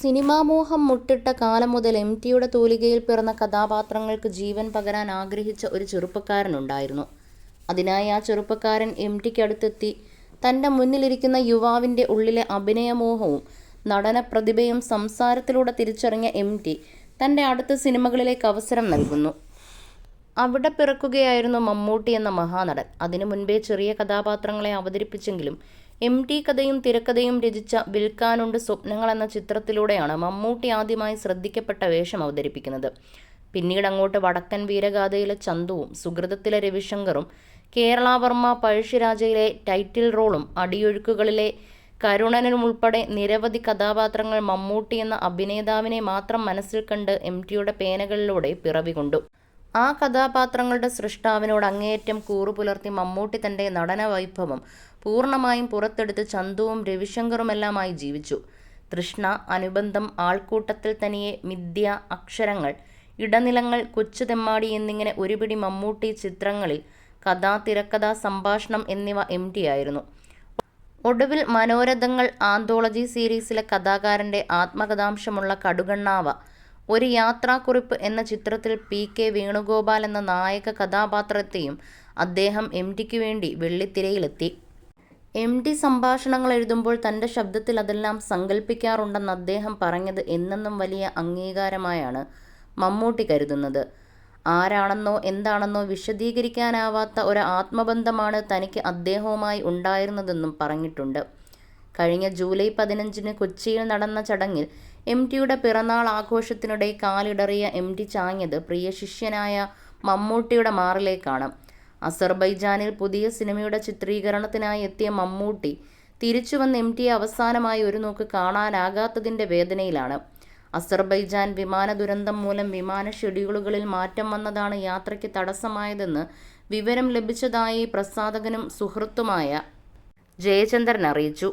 സിനിമാമോഹം മുട്ടിട്ട കാലം മുതൽ എം ടിയുടെ തൂലികയിൽ പിറന്ന കഥാപാത്രങ്ങൾക്ക് ജീവൻ പകരാൻ ആഗ്രഹിച്ച ഒരു ചെറുപ്പക്കാരനുണ്ടായിരുന്നു. അതിനായി ആ ചെറുപ്പക്കാരൻ എം ടിക്കടുത്തെത്തി തന്റെ മുന്നിലിരിക്കുന്ന യുവാവിന്റെ ഉള്ളിലെ അഭിനയമോഹവും നടന പ്രതിഭയും സംസാരത്തിലൂടെ തിരിച്ചറിഞ്ഞ എം ടി തന്റെ അടുത്ത സിനിമകളിലേക്ക് അവസരം നൽകുന്നു. അവിടെ പിറക്കുകയായിരുന്നു മമ്മൂട്ടി എന്ന മഹാനടൻ. അതിനു മുൻപേ ചെറിയ കഥാപാത്രങ്ങളെ അവതരിപ്പിച്ചെങ്കിലും എം ടി കഥയും തിരക്കഥയും രചിച്ച വിൽക്കാനുണ്ട് സ്വപ്നങ്ങൾ എന്ന ചിത്രത്തിലൂടെയാണ് മമ്മൂട്ടി ആദ്യമായി ശ്രദ്ധിക്കപ്പെട്ട വേഷം അവതരിപ്പിക്കുന്നത്. പിന്നീട് അങ്ങോട്ട് വടക്കൻ വീരഗാഥയിലെ ചന്തുവും സുഹൃതത്തിലെ രവിശങ്കറും കേരളാവർമ്മ പഴശ്ശിരാജയിലെ ടൈറ്റിൽ റോളും അടിയൊഴുക്കുകളിലെ കരുണനുമുൾപ്പെടെ നിരവധി കഥാപാത്രങ്ങൾ മമ്മൂട്ടി എന്ന അഭിനേതാവിനെ മാത്രം മനസ്സിൽ കണ്ട് എം ടിയുടെ പേനകളിലൂടെ പിറവികൊണ്ടു. ആ കഥാപാത്രങ്ങളുടെ സൃഷ്ടാവിനോട് അങ്ങേയറ്റം കൂറുപുലർത്തി മമ്മൂട്ടി തന്റെ നടനവൈഭവം പൂർണമായും പുറത്തെടുത്ത് ചന്തുവും രവിശങ്കറുമെല്ലാമായി ജീവിച്ചു. തൃഷ്ണ, അനുബന്ധം, ആൾക്കൂട്ടത്തിൽ തനിയെ, മിഥ്യ, അക്ഷരങ്ങൾ, ഇടനിലങ്ങൾ, കൊച്ചു തെമ്മാടി എന്നിങ്ങനെ ഒരുപിടി മമ്മൂട്ടി ചിത്രങ്ങളിൽ കഥ, തിരക്കഥ, സംഭാഷണം എന്നിവ എം ടി ആയിരുന്നു ഒടുവിൽ മനോരഥങ്ങൾ ആന്തോളജി സീരീസിലെ കഥാകാരന്റെ ആത്മകഥാംശമുള്ള കടുകണ്ണാവ, ഒരു യാത്രാക്കുറിപ്പ് എന്ന ചിത്രത്തിൽ പി. കെ. വേണുഗോപാൽ എന്ന നായക കഥാപാത്രത്തെയും അദ്ദേഹം എം ഡിക്ക് വേണ്ടി വെള്ളിത്തിരയിലെത്തി. എം ടി സംഭാഷണങ്ങളെഴുതുമ്പോൾ തന്റെ ശബ്ദത്തിൽ അതെല്ലാം സങ്കല്പിക്കാറുണ്ടെന്ന് അദ്ദേഹം പറഞ്ഞത് എന്നെന്നും വലിയ അംഗീകാരമായാണ് മമ്മൂട്ടി കരുതുന്നത്. ആരാണെന്നോ എന്താണെന്നോ വിശദീകരിക്കാനാവാത്ത ഒരു ആത്മബന്ധമാണ് തനിക്ക് അദ്ദേഹവുമായി ഉണ്ടായിരുന്നതെന്നും പറഞ്ഞിട്ടുണ്ട്. കഴിഞ്ഞ ജൂലൈ പതിനഞ്ചിന് കൊച്ചിയിൽ നടന്ന ചടങ്ങിൽ എം ടിയുടെ പിറന്നാൾ ആഘോഷത്തിനിടെ കാലിടറിയ എം ടി ചാഞ്ഞത് പ്രിയ ശിഷ്യനായ മമ്മൂട്ടിയുടെ മാറിലേക്കാണ്. അസർബൈജാനിൽ പുതിയ സിനിമയുടെ ചിത്രീകരണത്തിനായി എത്തിയ മമ്മൂട്ടി തിരിച്ചു വന്ന് എം ടിയെ അവസാനമായി ഒരു നോക്ക് കാണാനാകാത്തതിന്റെ വേദനയിലാണ്. അസർബൈജാൻ വിമാന ദുരന്തം മൂലം വിമാന ഷെഡ്യൂളുകളിൽ മാറ്റം വന്നതാണ് യാത്രയ്ക്ക് തടസ്സമായതെന്ന് വിവരം ലഭിച്ചതായി പ്രസാധകനും സുഹൃത്തുമായ ജയചന്ദ്രൻ അറിയിച്ചു.